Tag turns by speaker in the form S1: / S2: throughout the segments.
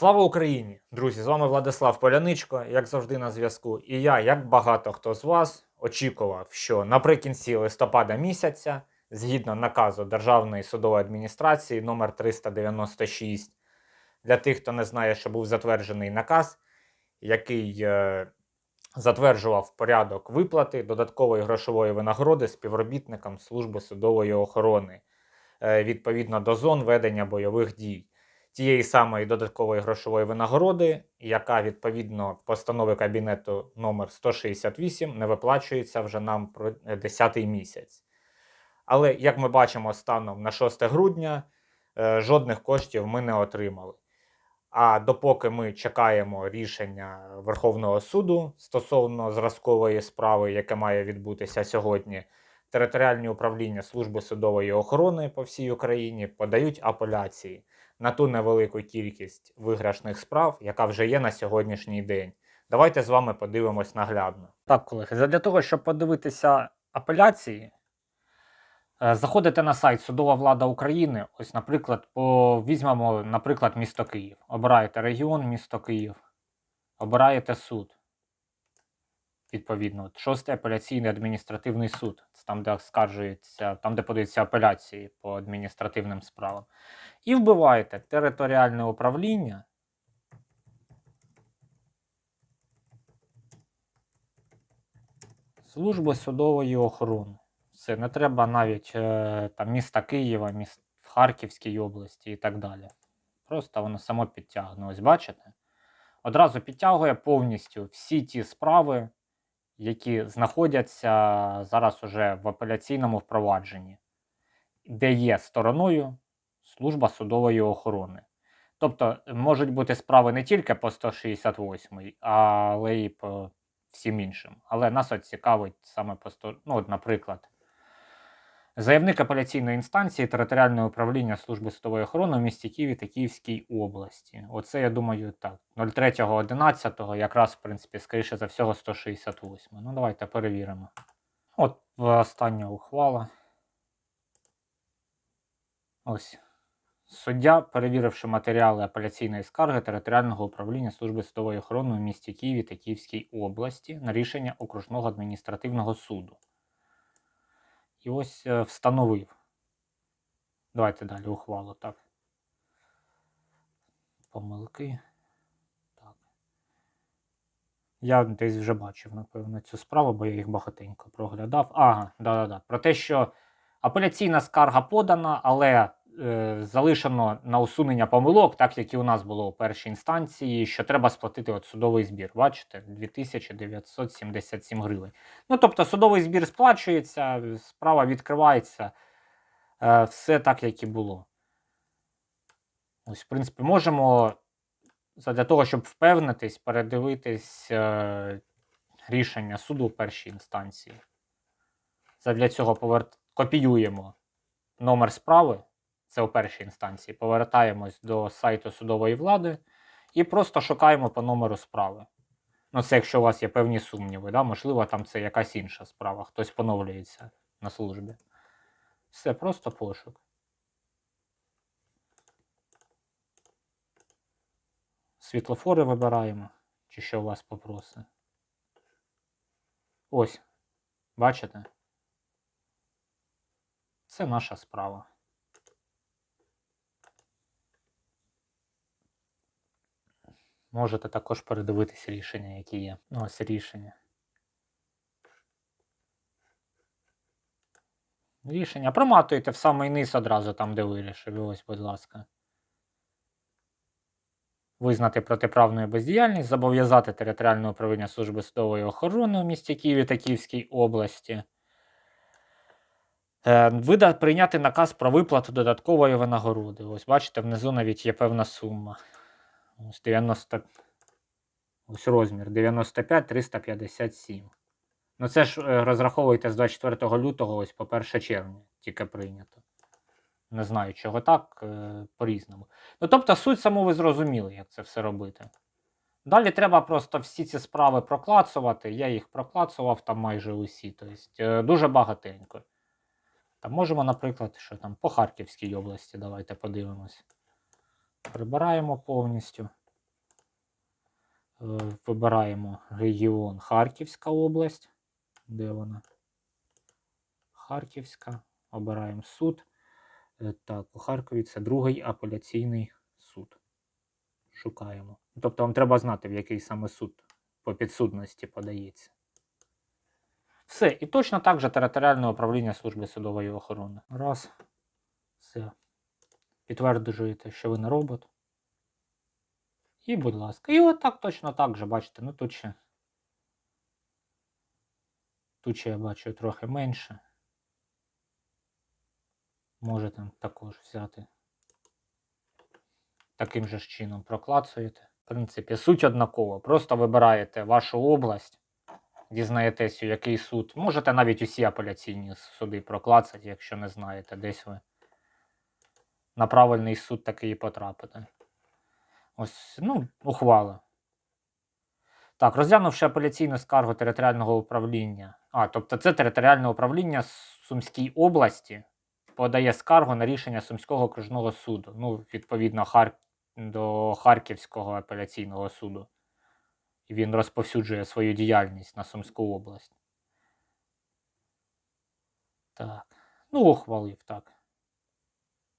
S1: Слава Україні! Друзі, з вами Владислав Поляничко, як завжди на зв'язку. І я, як багато хто з вас, очікував, що наприкінці листопада місяця, згідно наказу Державної судової адміністрації номер 396, для тих, хто не знає, що був затверджений наказ, який е, затверджував порядок виплати додаткової грошової винагороди співробітникам служби судової охорони е, відповідно до зон ведення бойових дій тієї самої додаткової грошової винагороди, яка відповідно постанови кабінету номер 168 не виплачується вже нам про 10 місяць. Але як ми бачимо, станом на 6 грудня е, жодних коштів ми не отримали. А допоки ми чекаємо рішення Верховного суду стосовно зразкової справи, яке має відбутися сьогодні, територіальні управління служби судової охорони по всій Україні подають апеляції на ту невелику кількість виграшних справ, яка вже є на сьогоднішній день. Давайте з вами подивимось наглядно. Так, колеги, для того, щоб подивитися апеляції, е, заходите на сайт Судова влада України. Ось, наприклад, по... візьмемо, наприклад, місто Київ. Обираєте регіон, місто Київ, обираєте суд. Відповідно, шостий апеляційний адміністративний суд. Це там, де скаржується, там, де подаються апеляції по адміністративним справам. І вбиваєте територіальне управління. Служби судової охорони. Це не треба навіть е, там, міста Києва, міст в Харківській області і так далі. Просто воно само підтягне. Ось бачите? Одразу підтягує повністю всі ті справи, які знаходяться зараз уже в апеляційному впровадженні, де є стороною служба судової охорони. Тобто можуть бути справи не тільки по 168, але й по всім іншим. Але нас от цікавить саме по 100, ну, от, наприклад, заявник апеляційної інстанції територіальне управління служби судової охорони в місті Києві та Київській області. Оце, я думаю, так. 03.11, якраз, в принципі, скоріше за всього, 168. Ну, давайте перевіримо. От остання ухвала. Ось. Суддя, перевіривши матеріали апеляційної скарги територіального управління служби судової охорони в місті Києві та Київській області на рішення окружного адміністративного суду. І ось е, встановив. Давайте далі ухвалу, так. Помилки. Так. Я десь вже бачив, напевно, цю справу, бо я їх багатенько проглядав. Ага, да-да-да. Про те, що апеляційна скарга подана, але залишено на усунення помилок, так як і у нас було у першій інстанції, що треба сплатити от судовий збір. Бачите, 2977 гривень. Ну, тобто, судовий збір сплачується, справа відкривається, е, все так, як і було. Ось, в принципі, можемо для того, щоб впевнитись, передивитись е, рішення суду у першій інстанції. Задля цього поверт... копіюємо номер справи, це у першій інстанції, повертаємось до сайту судової влади і просто шукаємо по номеру справи. Ну, це якщо у вас є певні сумніви, да? можливо, там це якась інша справа, хтось поновлюється на службі. Все, просто пошук. Світлофори вибираємо, чи що у вас попросить. Ось, бачите? Це наша справа. Можете також передивитися рішення, які є. Ну, ось рішення. Рішення. Проматуєте в самий низ одразу там, де вирішив. Ось, будь ласка. Визнати протиправною бездіяльність, зобов'язати територіальне управління служби судової охорони у місті Києві та Київській області. Е, вида прийняти наказ про виплату додаткової винагороди. Ось бачите, внизу навіть є певна сума. Ось 90. Ось розмір 95 357. Ну, це ж е, розраховуйте з 24 лютого, ось по 1 червня, тільки прийнято. Не знаю, чого так, е, по-різному. Ну, тобто, суть саму ви зрозуміли, як це все робити. Далі треба просто всі ці справи проклацувати. Я їх проклацував там майже усі. Тобто, дуже багатенько. Там можемо, наприклад, що там по Харківській області, давайте подивимось. Прибираємо повністю. вибираємо регіон Харківська область. Де вона? Харківська. Обираємо суд. Е, Так, у Харкові це другий апеляційний суд. Шукаємо. Тобто вам треба знати, в який саме суд по підсудності подається. Все. І точно так же територіальне управління служби судової охорони. Раз. Все. Підтверджуєте, що ви не робот. І, будь ласка. І отак точно так же, бачите, ну тут ще. Тут ще я бачу трохи менше. Можете також взяти. Таким же ж чином проклацуєте. В принципі, суть однакова. Просто вибираєте вашу область, дізнаєтесь, у який суд. Можете навіть усі апеляційні суди проклацати, якщо не знаєте, десь ви на правильний суд такий і потрапите. Ось, ну, ухвала. Так, розглянувши апеляційну скаргу територіального управління. А, тобто це територіальне управління Сумській області подає скаргу на рішення Сумського окружного суду. Ну, відповідно, Хар... до Харківського апеляційного суду. І він розповсюджує свою діяльність на Сумську область. Так. Ну, ухвалив, так.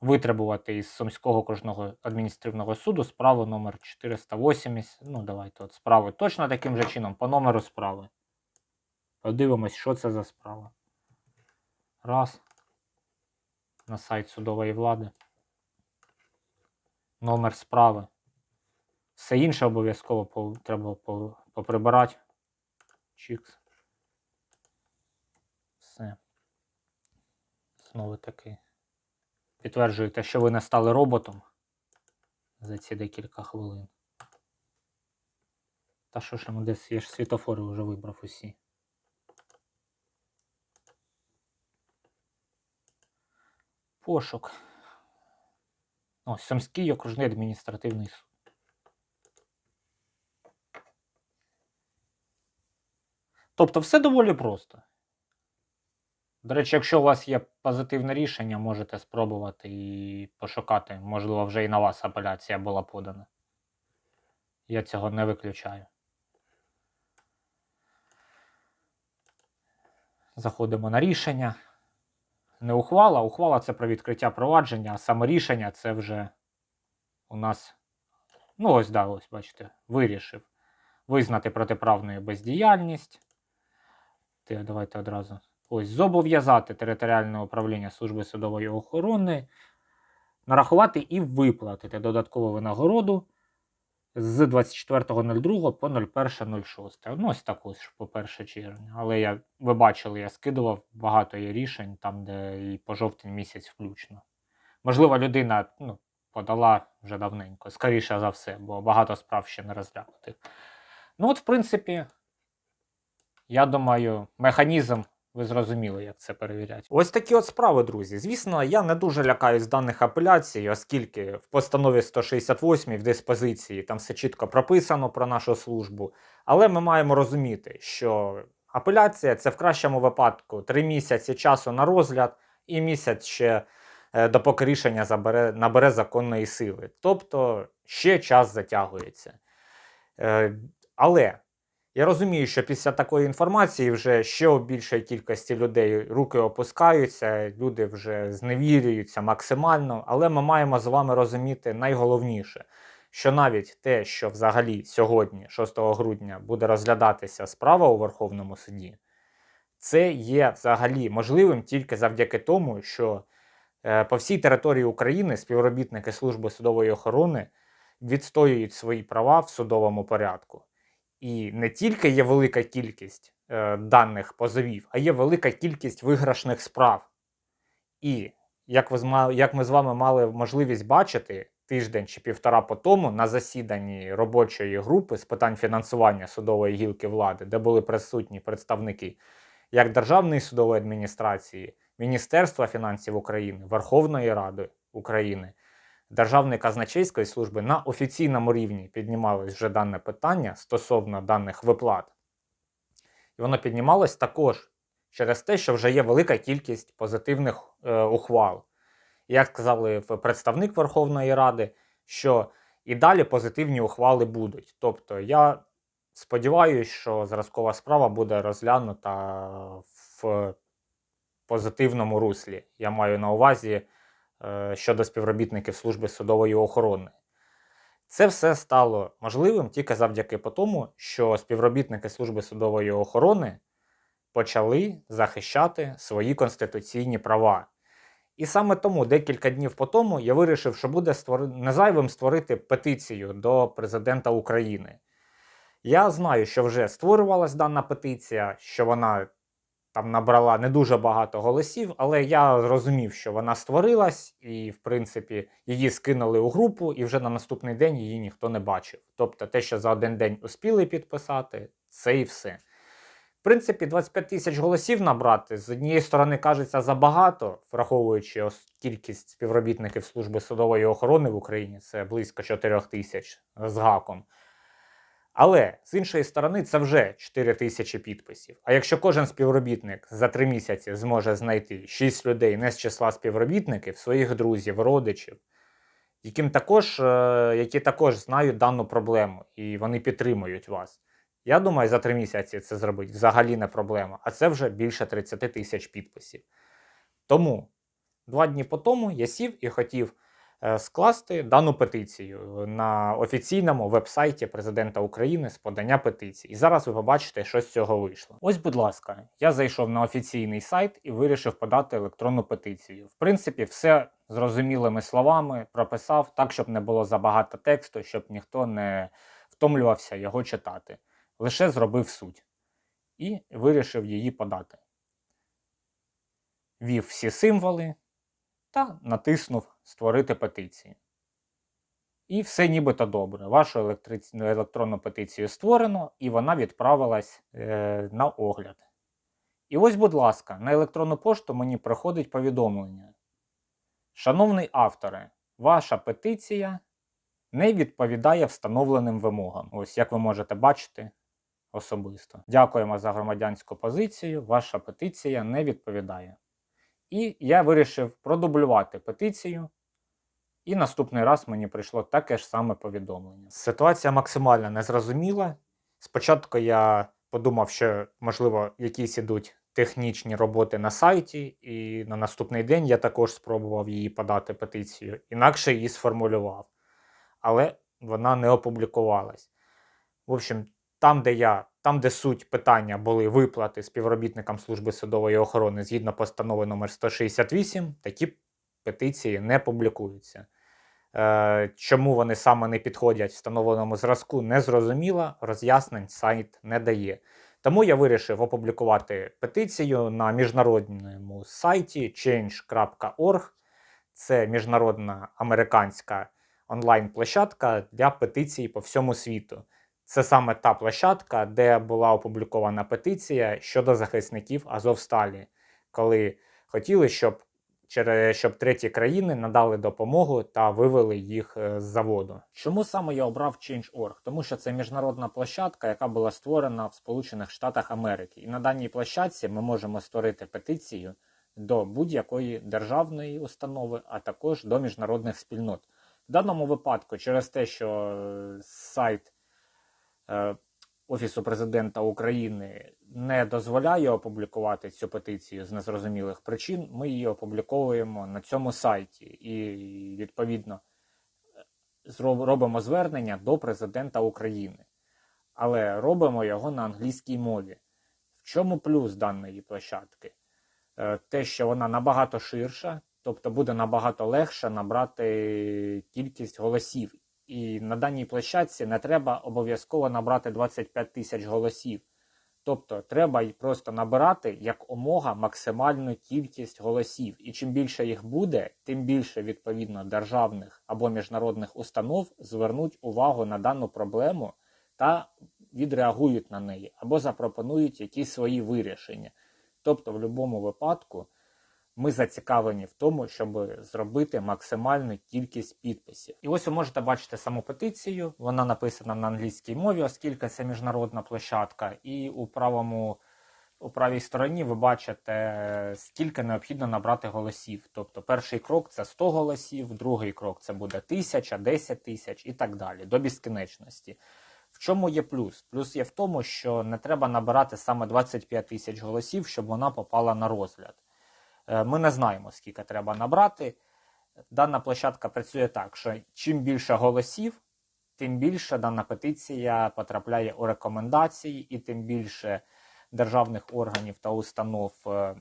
S1: Витребувати із Сумського окружного адміністративного суду справу номер 480. Ну, давайте от справи. Точно таким же чином, по номеру справи. Подивимось, що це за справа. Раз. На сайт судової влади. Номер справи. Все інше обов'язково треба по, поприбирати. Чікс. Все. Знову таки. Підтверджуєте, що ви не стали роботом за ці декілька хвилин. Та що ж йому десь я ж світофори вже вибрав усі. Пошук. Ось Сумський окружний адміністративний суд. Тобто все доволі просто. До речі, якщо у вас є позитивне рішення, можете спробувати і пошукати. Можливо, вже і на вас апеляція була подана. Я цього не виключаю. Заходимо на рішення. Не ухвала. Ухвала це про відкриття провадження, а саме рішення це вже у нас. Ну, ось, да, ось, бачите, вирішив. Визнати протиправною бездіяльність. Давайте одразу. Ось зобов'язати територіальне управління служби судової охорони, нарахувати і виплатити додаткову винагороду з 24.02 по 01.06. Ну, ось також по 1 червня. Але я, ви бачили, я скидував багато є рішень, там, де і по жовтень місяць включно. Можливо, людина ну, подала вже давненько, скоріше за все, бо багато справ ще не розглянутих. Ну, от, в принципі, я думаю, механізм ви зрозуміли, як це перевіряти. Ось такі от справи, друзі. Звісно, я не дуже лякаюсь даних апеляцій, оскільки в постанові 168 в диспозиції там все чітко прописано про нашу службу. Але ми маємо розуміти, що апеляція це в кращому випадку 3 місяці часу на розгляд і місяць ще е, допоки рішення забере, набере законної сили. Тобто ще час затягується. Е, але я розумію, що після такої інформації вже ще у більшій кількості людей руки опускаються, люди вже зневірюються максимально, але ми маємо з вами розуміти найголовніше, що навіть те, що взагалі сьогодні, 6 грудня, буде розглядатися справа у Верховному суді, це є взагалі можливим тільки завдяки тому, що е, по всій території України співробітники служби судової охорони відстоюють свої права в судовому порядку. І не тільки є велика кількість е, даних позовів, а є велика кількість виграшних справ. І як, ви, як ми з вами мали можливість бачити тиждень чи півтора по тому на засіданні робочої групи з питань фінансування судової гілки влади, де були присутні представники як Державної судової адміністрації, Міністерства фінансів України, Верховної Ради України, Державної казначейської служби на офіційному рівні піднімалось вже дане питання стосовно даних виплат. І воно піднімалось також через те, що вже є велика кількість позитивних е, ухвал. Як сказали представник Верховної Ради, що і далі позитивні ухвали будуть. Тобто я Сподіваюсь, що зразкова справа буде розглянута в позитивному руслі. Я маю на увазі щодо співробітників служби судової охорони. Це все стало можливим тільки завдяки тому, що співробітники служби судової охорони почали захищати свої конституційні права. І саме тому декілька днів по тому я вирішив, що буде створи... незайвим створити петицію до президента України. Я знаю, що вже створювалась дана петиція, що вона там набрала не дуже багато голосів, але я зрозумів, що вона створилась, і, в принципі, її скинули у групу, і вже на наступний день її ніхто не бачив. Тобто, те, що за один день успіли підписати, це і все. В принципі, 25 тисяч голосів набрати з однієї сторони кажеться забагато, враховуючи кількість співробітників служби судової охорони в Україні, це близько 4 тисяч з гаком. Але з іншої сторони, це вже 4 тисячі підписів. А якщо кожен співробітник за 3 місяці зможе знайти 6 людей не з числа співробітників, своїх друзів, родичів, яким також, е, які також знають дану проблему і вони підтримують вас. Я думаю, за 3 місяці це зробити взагалі не проблема, а це вже більше 30 тисяч підписів. Тому два дні по тому я сів і хотів скласти дану петицію на офіційному вебсайті президента України з подання петицій. І зараз ви побачите, що з цього вийшло. Ось, будь ласка, я зайшов на офіційний сайт і вирішив подати електронну петицію. В принципі, все зрозумілими словами прописав так, щоб не було забагато тексту, щоб ніхто не втомлювався його читати. Лише зробив суть і вирішив її подати. Вів всі символи та натиснув Створити петицію. І все нібито добре. Вашу електриц- електронну петицію створено, і вона відправилась е, на огляд. І ось, будь ласка, на електронну пошту мені приходить повідомлення. Шановний авторе, ваша петиція не відповідає встановленим вимогам. Ось як ви можете бачити особисто. Дякуємо за громадянську позицію. Ваша петиція не відповідає. І я вирішив продублювати петицію. І наступний раз мені прийшло таке ж саме повідомлення. Ситуація максимально незрозуміла. Спочатку я подумав, що, можливо, якісь ідуть технічні роботи на сайті, і на наступний день я також спробував її подати петицію, інакше її сформулював. Але вона не опублікувалась. В общем, там, де я, там, де суть питання були виплати співробітникам служби судової охорони згідно постанови номер 168, такі петиції не публікуються. Е, чому вони саме не підходять встановленому зразку, не зрозуміло, роз'яснень сайт не дає. Тому я вирішив опублікувати петицію на міжнародному сайті change.org. Це міжнародна американська онлайн-площадка для петицій по всьому світу. Це саме та площадка, де була опублікована петиція щодо захисників Азовсталі, коли хотіли, щоб щоб треті країни надали допомогу та вивели їх е, з заводу. Чому саме я обрав Change.org? Тому що це міжнародна площадка, яка була створена в Сполучених Штатах Америки. І на даній площадці ми можемо створити петицію до будь-якої державної установи, а також до міжнародних спільнот. В даному випадку, через те, що е, сайт е, Офісу президента України не дозволяє опублікувати цю петицію з незрозумілих причин, ми її опубліковуємо на цьому сайті і, відповідно, робимо звернення до президента України. Але робимо його на англійській мові. В чому плюс даної площадки? Е, Те, що вона набагато ширша, тобто буде набагато легше набрати кількість голосів. І на даній площадці не треба обов'язково набрати 25 тисяч голосів. Тобто треба просто набирати як омога максимальну кількість голосів. І чим більше їх буде, тим більше відповідно державних або міжнародних установ звернуть увагу на дану проблему та відреагують на неї або запропонують якісь свої вирішення. Тобто, в будь-якому випадку ми зацікавлені в тому, щоб зробити максимальну кількість підписів. І ось ви можете бачити саму петицію. Вона написана на англійській мові, оскільки це міжнародна площадка. І у правому у правій стороні ви бачите, скільки необхідно набрати голосів. Тобто, перший крок це 100 голосів, другий крок це буде 1000, 10 тисяч і так далі, до безкінечності. В чому є плюс? Плюс є в тому, що не треба набирати саме 25 тисяч голосів, щоб вона попала на розгляд. Е, Ми не знаємо, скільки треба набрати. Дана площадка працює так, що чим більше голосів, тим більше дана петиція потрапляє у рекомендації, і тим більше державних органів та установ е,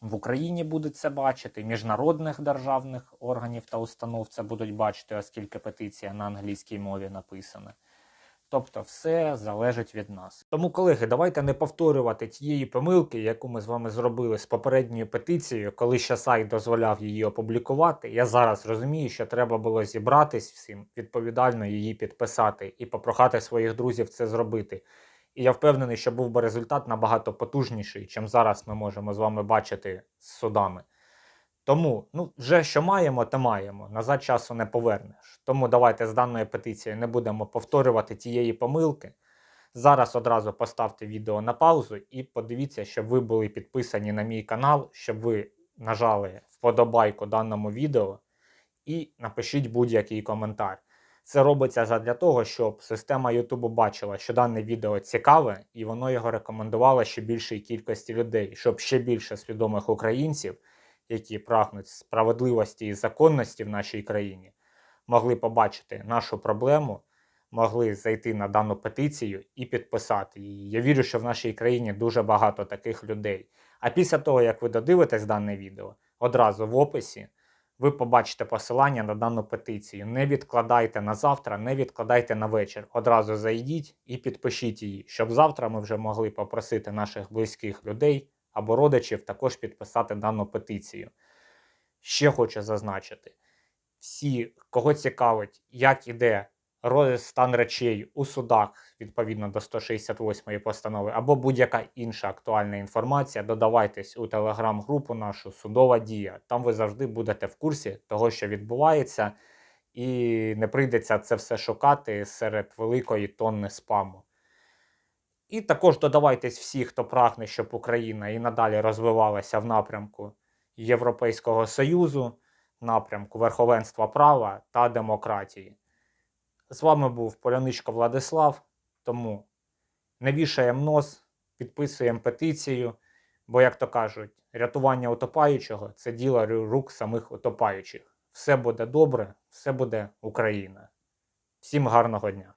S1: в Україні будуть це бачити, міжнародних державних органів та установ це будуть бачити, оскільки петиція на англійській мові написана. Тобто все залежить від нас. Тому, колеги, давайте не повторювати тієї помилки, яку ми з вами зробили з попередньою петицією, коли ще сайт дозволяв її опублікувати. Я зараз розумію, що треба було зібратись всім, відповідально її підписати і попрохати своїх друзів це зробити. І я впевнений, що був би результат набагато потужніший, чим зараз ми можемо з вами бачити з судами. Тому, ну, вже що маємо, то маємо. Назад часу не повернеш. Тому давайте з даної петиції не будемо повторювати тієї помилки. Зараз одразу поставте відео на паузу і подивіться, щоб ви були підписані на мій канал, щоб ви нажали вподобайку даному відео і напишіть будь-який коментар. Це робиться задля того, щоб система YouTube бачила, що дане відео цікаве, і воно його рекомендувало ще більшій кількості людей, щоб ще більше свідомих українців, які прагнуть справедливості і законності в нашій країні, могли побачити нашу проблему, могли зайти на дану петицію і підписати її. Я вірю, що в нашій країні дуже багато таких людей. А після того, як ви додивитесь дане відео, одразу в описі ви побачите посилання на дану петицію. Не відкладайте на завтра, не відкладайте на вечір. Одразу зайдіть і підпишіть її, щоб завтра ми вже могли попросити наших близьких людей або родичів також підписати дану петицію. Ще хочу зазначити: всі, кого цікавить, як іде стан речей у судах відповідно до 168 постанови, або будь-яка інша актуальна інформація, додавайтесь у телеграм-групу нашу Судова дія. Там ви завжди будете в курсі того, що відбувається, і не прийдеться це все шукати серед великої тонни спаму. І також додавайтесь всі, хто прагне, щоб Україна і надалі розвивалася в напрямку Європейського Союзу, напрямку верховенства права та демократії. З вами був Поляничко Владислав. Тому не вішаємо нос, підписуємо петицію, бо, як то кажуть, рятування утопаючого це діло рук самих утопаючих. Все буде добре, все буде Україна. Всім гарного дня!